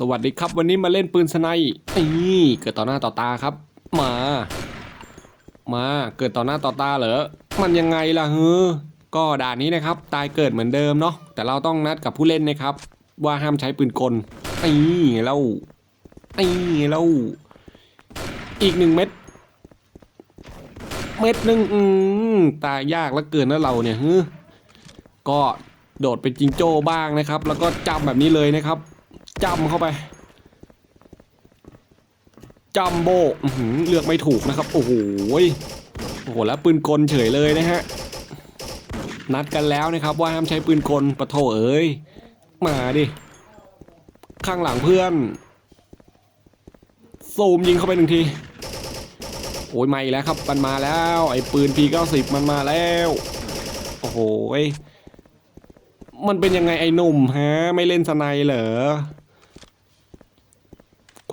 สวัสดีครับ วันนี้มาเล่นปืนสไนนี่เกิดต่อหน้าต่อตาครับ มา มาเกิดต่อหน้าต่อตาเหรอมันยังไงล่ะเฮ้อก็ด่านนี้นะครับ ตายเกิดเหมือนเดิมเนาะแต่เราต้องนัดกับผู้เล่นนะครับ ว่าห้ามใช้ปืนกลนี่ไงเล่านี่ไงเล่าอีกหนึ่งเม็ดเม็ดหนึ่งอืมตายยากแล้วเกินนะเราเนี่ยเฮึก็โดดเป็นจิงโจ้บ้างนะครับ แล้วก็จำแบบนี้เลยนะครับ จำเข้าไปจำโบเลือกไม่ถูกนะครับ โอ้โหโอ้โห แล้วปืนกลเฉยเลยนะฮะ นัดกันแล้วนะครับว่าห้ามใช้ปืนกลปะโถเอ้ย มาดิ ข้างหลังเพื่อน ซูมยิงเข้าไปหนึ่งที โอ้ยมาอีกแล้วครับ มันมาแล้ว ไอ้ปืน P90 มันมาแล้ว โอ้โหมันเป็นยังไงไอ้หนุ่มฮะ ไม่เล่นสไนเหรอ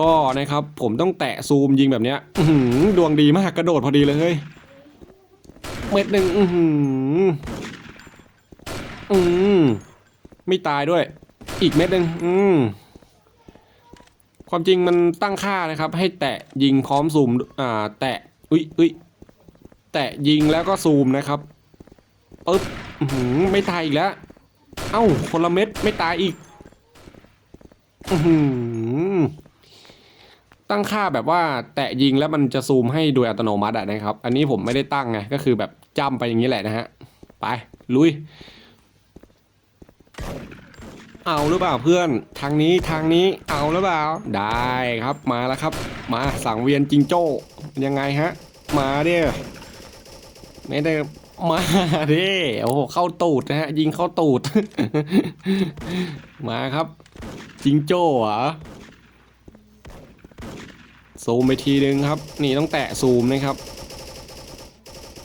ก็นะครับผมต้องแตะซูมยิงแบบเนี้ยหือดวงดีมากกระโดดพอดีเลยเฮ้ยเม็ดหนึ่งอือหืออืมไม่ตายด้วย อีกเม็ดหนึ่งอืมความจริงมันตั้งค่านะครับ ให้แตะยิงพร้อมซูมอ่า แตะอุ้ยอุ้ยแตะยิงแล้วก็ซูมนะครับปึ๊บหือไม่ตายอีกแล้ว เอ้าคนละเม็ดไม่ตายอีก อื้อหือ ตั้งค่าแบบว่าแตะยิงแล้วมันจะซูมให้โดยอัตโนมัติอะนะครับ อันนี้ผมไม่ได้ตั้งไงก็คือแบบจ้ำไปอย่างนี้แหละนะฮะ ไป ลุย เอาหรือเปล่าเพื่อนทางนี้ทางนี้เอาหรือเปล่า ได้ครับมาแล้วครับ มาสังเวียนจิงโจ้ยังไงฮะ มาเด้อไม่ได้มาเด้โอ้โหเข้าตูดนะฮะยิงเข้าตูด มาครับ จิงโจ้เหรอ ซูมไปทีนึงครับ นี่ต้องแตะซูมนะครับ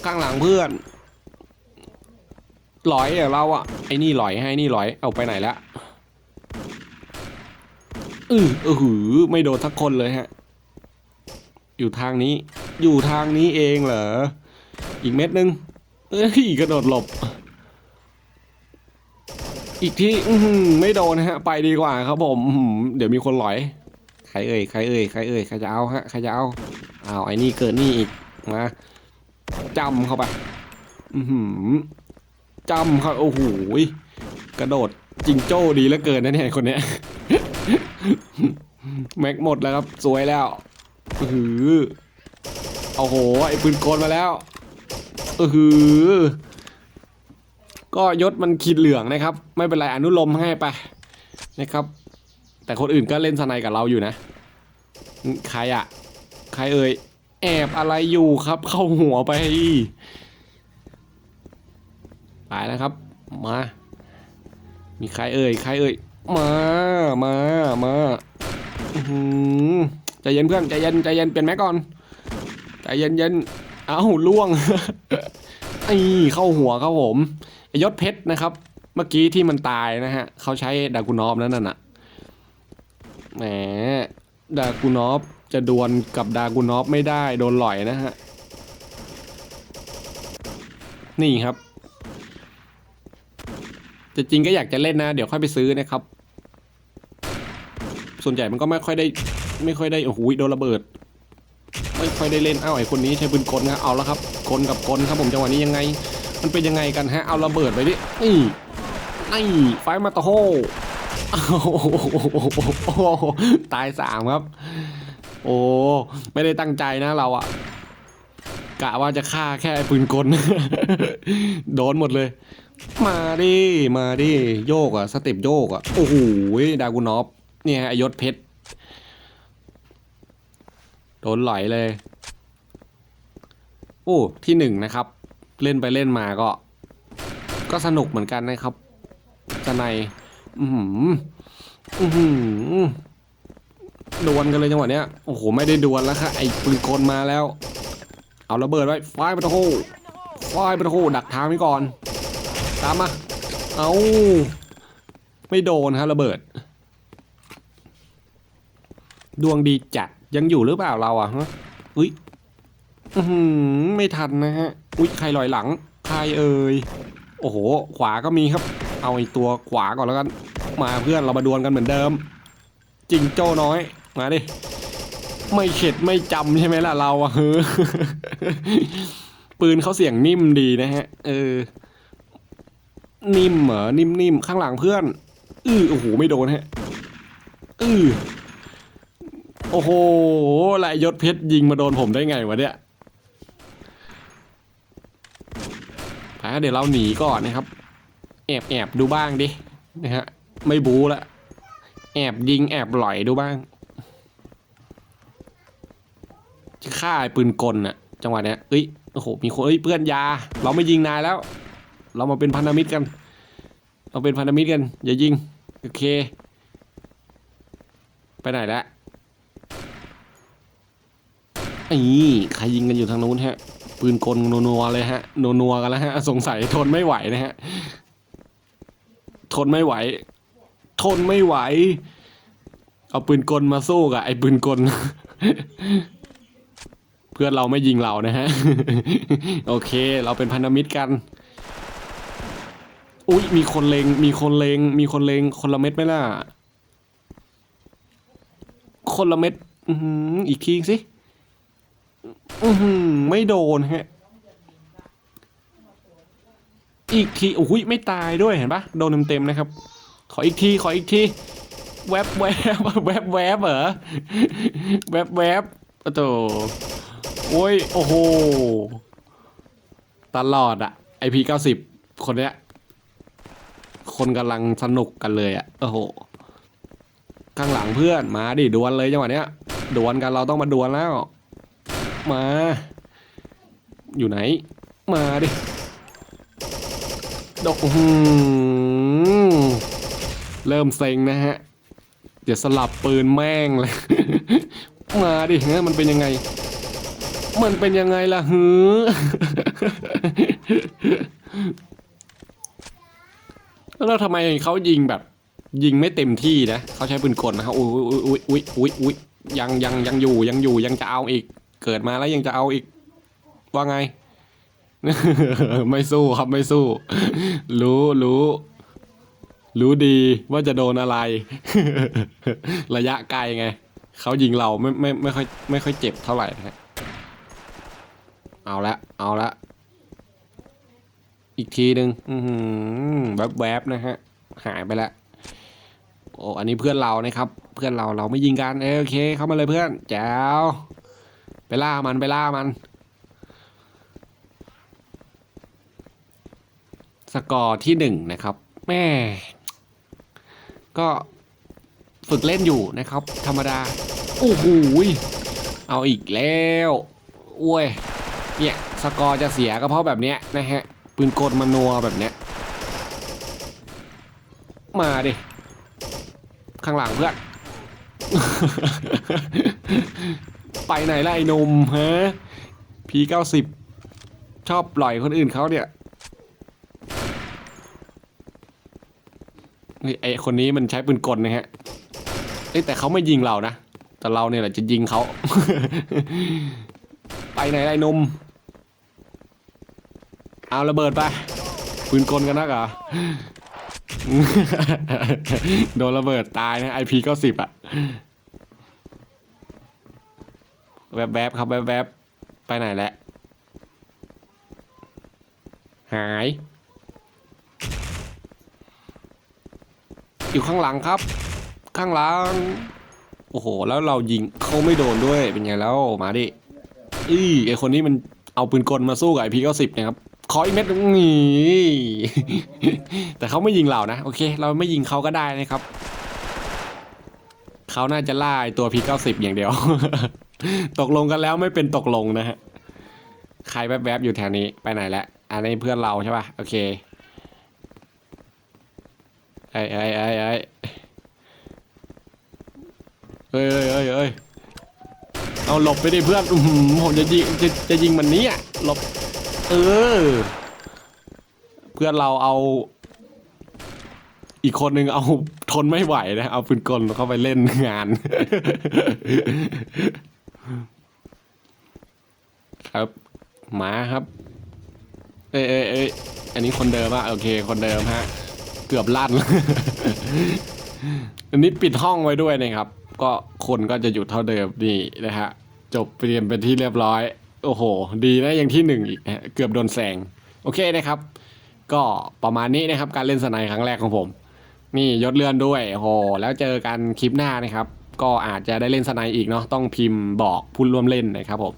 ข้างหลังเพื่อนหลอยเราอะไอ้นี่หลอยให้นี่หลอยเอาไปไหนละอือเออหือไม่โดนทักคนเลยฮะ อยู่ทางนี้ อยู่ทางนี้เองเหรอ อีกเม็ดนึงเอ้ยกระโดดหลบ อีกที่ไม่โดนฮะ ไปดีกว่าครับผม เดี๋ยวมีคนหลอย ใครเอ่ยใครเอ่ยใครเอ่ยใครจะเอาฮะใครจะเอาเอาไอ้นี่เกิดนี่อีกมาจำเข้าไปอือหือจำเข้าโอ้โหกระโดดจิงโจ้ดีเหลือเกินนะเนี่ยคนเนี้ยแม็กหมดแล้วครับสวยแล้วอือหือโอ้โหไอ้ปืนกลมาแล้วอือหือก็ยศมันขีดเหลืองนะครับ ไม่เป็นไรอนุโลมให้ไปนะครับ แต่คนอื่นก็เล่นสไนกับเราอยู่นะ ใครอะใครเอ่ย แอบอะไรอยู่ครับ เข้าหัวไปไปแล้วครับ มา มีใครเอ่ย ใครเอ่ย มา มา มาใจเย็นเพื่อน ใจเย็น ใจเย็น เปลี่ยนแม็กก่อน ใจเย็นเย็นเอ้าล่วงไอ้เข้าหัวครับผมยศเพชรนะครับ เมื่อกี้ที่มันตายนะฮะ เขาใช้ดากูนอฟนั่นน่ะ แหมดากูนอฟจะดวลกับดากูนอฟไม่ได้โดนหล่อยนะฮะ นี่ครับจะจริงก็อยากจะเล่นนะ เดี๋ยวค่อยไปซื้อนะครับ ส่วนใหญ่มันก็ไม่ค่อยได้ ไม่ค่อยได้โอ้โหโดนระเบิด ไม่ค่อยได้เล่นเอ้าไอ้คนนี้ใช้ปืนกลนะเอาแล้วครับกลกับกลครับผมจังหวะนี้ยังไง มันเป็นยังไงกันฮะเอาระเบิดไปดินี่นี่ไฟมาตะโฮ โอ้โหตายสามครับ โอ้ ไม่ได้ตั้งใจนะเราอะกะว่าจะฆ่าแค่ไอ้ปืนกล โดนหมดเลย มาดิ มาดิ โยกอะสเต็ปโยกอะโอ้โหดากูนอฟเนี่ยฮะไอ้ยศเพชร โดนไหลเลย โอ้ ที่หนึ่งนะครับ เล่นไปเล่นมาก็ ก็สนุกเหมือนกันนะครับจะใน อือหืออือหือดวลกันเลยจังหวะเนี้ย โอ้โห ไม่ได้ดวลแล้วค่ะ ไอ้ปืนกลมาแล้ว เอาระเบิดไว้ไฟประโคไฟประโคดักทางไว้ก่อน ตามมา เอาไม่โดนฮะระเบิด ดวงดีจัด ยังอยู่หรือเปล่าเราอะฮะ อุ้ยอือไม่ทันนะฮะ อุ้ยใครลอยหลัง ใครเอ่ย โอ้โห ขวาก็มีครับ เอาไอตัวขวาก่อนแล้วกัน มาเพื่อนเรามาดวลกันเหมือนเดิม จริงโจ้น้อย มาดิ ไม่เข็ดไม่จำใช่ไหมล่ะเราอะเฮ้อปืนเขาเสียงนิ่มดีนะฮะ เออ นิ่มเหรอนิ่มๆข้างหลังเพื่อนอือโอ้โหไม่โดนฮะอือโอ้โหลายยศเพชรยิงมาโดนผมได้ไงวะเนี่ยไปเดี๋ยวเราหนีก่อนนะครับ แอบแอบดูบ้างดินะฮะ ไม่บูละ แอบยิงแอบหล่อยดูบ้าง จะฆ่าไอ้ปืนกลน่ะ จังหวะเนี้ยเอ้ย โอ้โห มีคนเอ้ยเพื่อนยา เราไม่ยิงนายแล้ว เรามาเป็นพันธมิตรกัน เราเป็นพันธมิตรกัน อย่ายิง โอเค ไปไหนละนี่ใครยิงกันอยู่ทางนู้นฮะ ปืนกลนัวๆเลยฮะนัวๆกันแล้วฮะ สงสัยทนไม่ไหวนะฮะ ทนไม่ไหว ทนไม่ไหว เอาปืนกลมาสู้กับไอ้ปืนกล เพื่อนเราไม่ยิงเรานะฮะ โอเค เราเป็นพันธมิตรกัน อุ้ยมีคนเลงมีคนเลงมีคนเลงคนละเม็ดไหมล่ะ คนละเม็ดอื้มอีกทีสิอือหือไม่โดนฮะ อีกทีโอ้ยไม่ตายด้วยเห็นปะโดนเต็มๆนะครับ ขออีกที ขออีกที แวบแวบแวบแวบเหรอ แวบแวบโอ้โถโอ้ย โอ้โห ตลอดอะไอพีเก้าสิบคนเนี้ย คนกำลังสนุกกันเลยอะโอ้โห ข้างหลังเพื่อน มาดิดวลเลยจังหวะเนี้ย ดวลกันเราต้องมาดวลแล้ว มา อยู่ไหน มาดิดอกหือ เริ่มเซ็งนะฮะ เดี๋ยวสลับปืนแม่งเลย มาดิเงี้ยมันเป็นยังไง มันเป็นยังไงล่ะฮือแล้วทำไมเขายิงแบบ ยิงไม่เต็มที่นะเขาใช้ปืนกลนะครับอุ้ยอุ้ยอุ้ยอุ้ยอุ้ยยังยังยังอยู่ยังอยู่ยังจะเอาอีก เกิดมาแล้วยังจะเอาอีก ว่าไง ไม่สู้ครับไม่สู้ รู้รู้ รู้ดีว่าจะโดนอะไร ระยะไกลไง เขายิงเราไม่ไม่ไม่ค่อยไม่ค่อยเจ็บเท่าไหร่นะฮะ เอาละ เอาละ อีกทีหนึ่งอือหือแวบนะฮะ หายไปแล้วโอ้อันนี้เพื่อนเรานะครับ เพื่อนเราเราไม่ยิงกันเอ้ยโอเค เข้ามาเลยเพื่อนแจ๋วไปล่ามันไปล่ามัน สกอร์ที่หนึ่งนะครับ แม่ ก็ฝึกเล่นอยู่นะครับ ธรรมดา โอ้โหยเอาอีกแล้วอ้วยเนี่ยสกอร์จะเสียก็เพราะแบบเนี้ยนะฮะปืนกลมันนัวแบบเนี้ยมาดิ ข้างหลังเพื่อน ไปไหนล่ะไอ้หนมฮะพีเก้าสิบชอบปล่อยคนอื่นเขาเนี่ย นี่ไอคนนี้มันใช้ปืนกลนะฮะเอ้แต่เขาไม่ยิงเรานะ แต่เราเนี่ยแหละจะยิงเขา ไปไหนไอ้นม เอาระเบิดไป ปืนกลกันนักเหรอ โดนระเบิดตายนะไอพีก็สิบอะแวบๆครับแวบๆไปไหนแหละหาย อยู่ข้างหลังครับ ข้างหลัง โอ้โห แล้วเรายิงเขาไม่โดนด้วยเป็นไงแล้วมาดิอีไอคนนี้มันเอาปืนกลมาสู้กับไอพีก็สิบนะครับขออีกเม็ดนึงนี่แต่เขาไม่ยิงเรานะ โอเค เราไม่ยิงเขาก็ได้นะครับเขาน่าจะล่าตัวพีเก้าสิบอย่างเดียว ตกลงกันแล้วไม่เป็นตกลงนะฮะใครแวบๆอยู่แถวนี้ไปไหนแล้วอันนี้เพื่อนเราใช่ป่ะโอเค ไอ้ไอ้ไอ้ไอ้เอ้ยเอ้ยเอ้ยเอ้ยเอาหลบไปดิเพื่อนผมจะยิงจะจะยิงมันนี้อะหลบ เออ เพื่อนเราเอา อีกคนหนึ่งเอาทนไม่ไหวนะ เอาปืนกลเข้าไปเล่นงาน ครับมาครับ เอ้ยเอ้ยเอ้ยอันนี้คนเดิมอะโอเค คนเดิมฮะ เกือบลั่น อันนี้ปิดห้องไว้ด้วยนะครับ ก็คนก็จะอยู่เท่าเดิมนี่นะฮะ จบเรียนเป็นที่เรียบร้อย โอ้โห ดีนะยังที่หนึ่งอีกเกือบโดนแซงโอเคนะครับ ก็ประมาณนี้นะครับ การเล่นสไนครั้งแรกของผม นี่ยศเลื่อนด้วยโอ้โหแล้วเจอกันคลิปหน้านะครับ ก็อาจจะได้เล่นสไนอีกเนาะต้องพิมพ์บอกผู้ร่วมเล่นนะครับผม